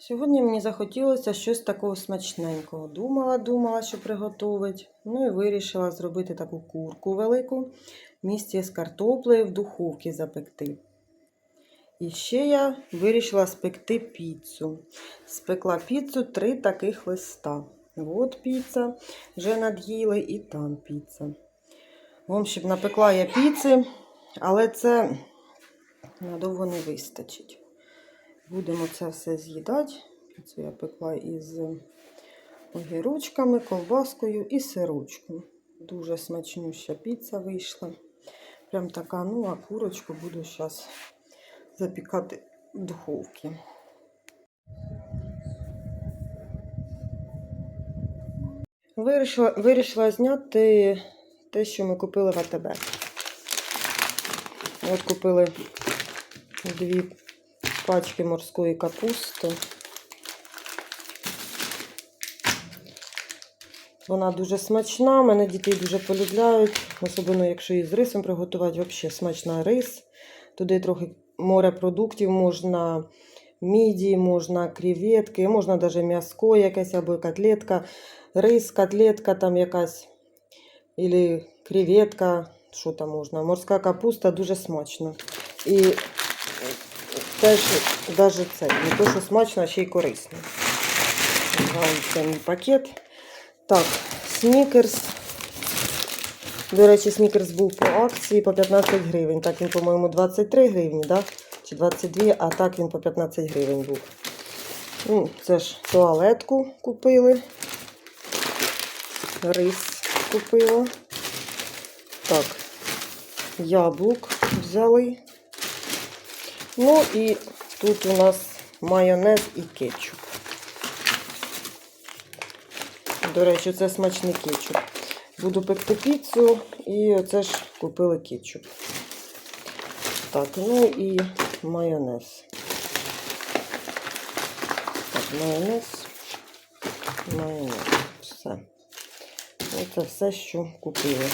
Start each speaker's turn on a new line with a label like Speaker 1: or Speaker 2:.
Speaker 1: Сьогодні мені захотілося щось такого смачненького. Думала, думала, що приготувати. Ну і вирішила зробити таку курку велику в місті з картоплею в духовці запекти. І ще я вирішила спекти піцу. Спекла піцу три таких листа. От піца, вже над'їли, і там піца. В общем, напекла я піци, але це надовго не вистачить. Будемо це все з'їдати. Піцу я пекла із огірочками, ковбаскою і сирочком. Дуже смачнюща піца вийшла. Прям така, ну, а курочку буду зараз запікати в духовці. Вирішила, вирішила зняти те, що ми купили в АТБ. От купили дві пачки морської капусти. Вона дуже смачна, мене діти дуже полюбляють, особливо якщо її з рисом приготувати, взагалі смачна рис. Туди трохи морепродуктів, можна міді, можна креветки, можна навіть м'яско якесь або котлетка, рис, котлетка там якась, або креветка, що там можна. Морська капуста дуже смачна. І теж навіть це, не то, що смачно, а ще й корисно. Це мій пакет. Так, снікерс. До речі, снікерс був по акції по 15 гривень. Так він, по-моєму, 23 гривні, да? чи 22, а так він по 15 гривень був. Ну, це ж туалетку купили. Рис купила. Так, яблук взяли. Ну і тут у нас майонез і кетчуп. До речі, це смачний кетчуп. Буду пекти піцу і оце ж купили кетчуп. Так, ну і майонез. Так, майонез. Майонез. Все. Оце все, що купили.